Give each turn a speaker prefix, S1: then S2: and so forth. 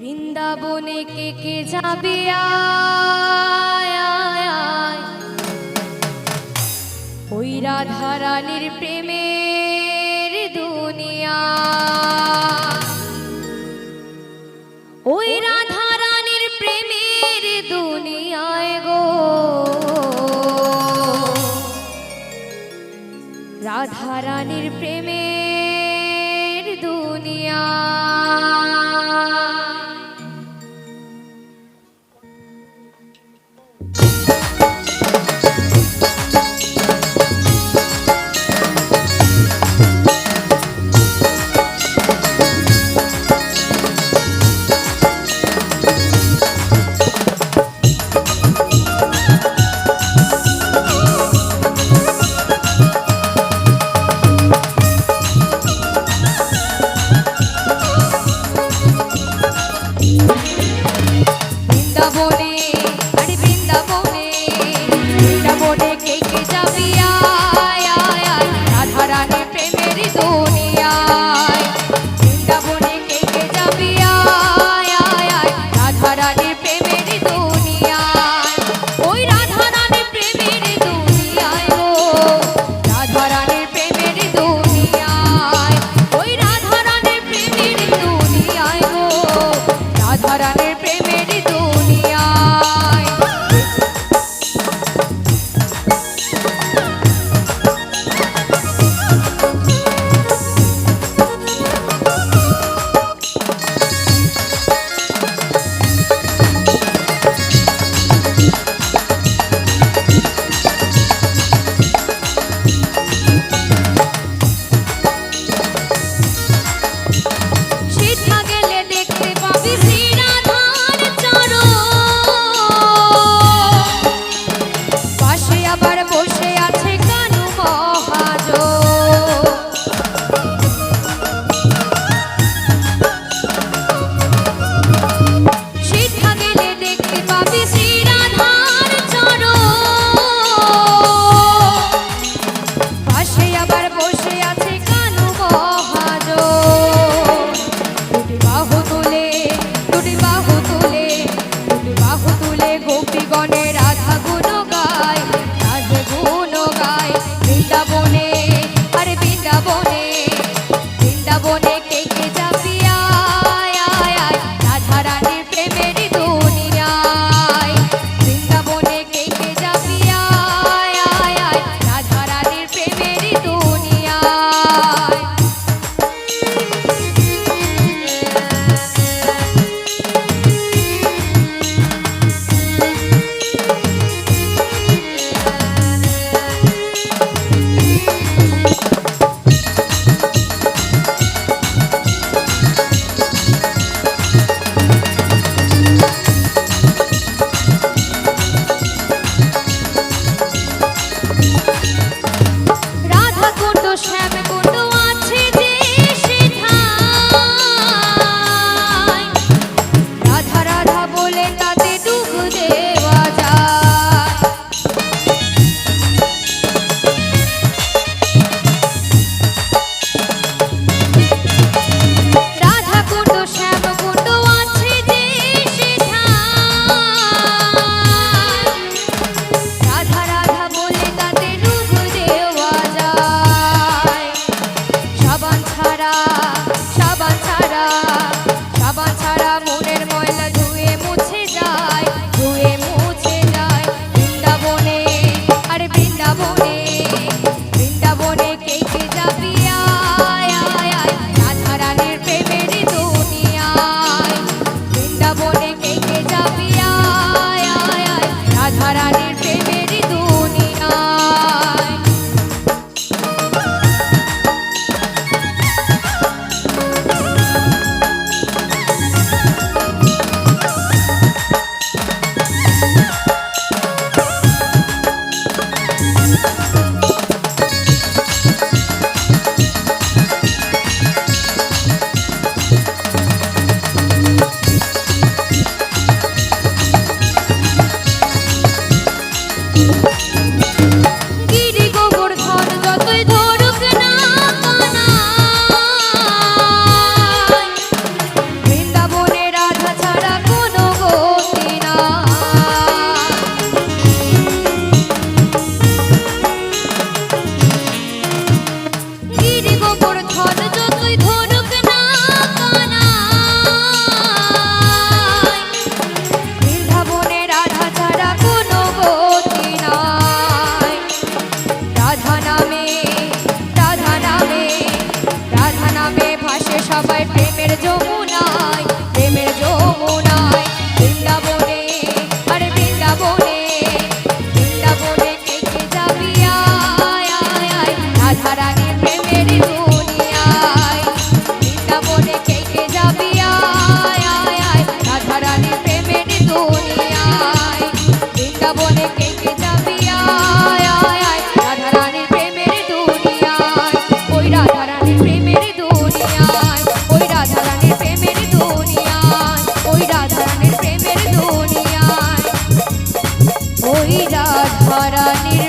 S1: বৃন্দাবনে কে কে যাবে? ওই রাধারানীর প্রেমের দুনিয়া। ওই রাধারানীর প্রেমের দুনিয়ায় গো। রাধারানীর প্রেমের দুনিয়া। কইরা ধরানি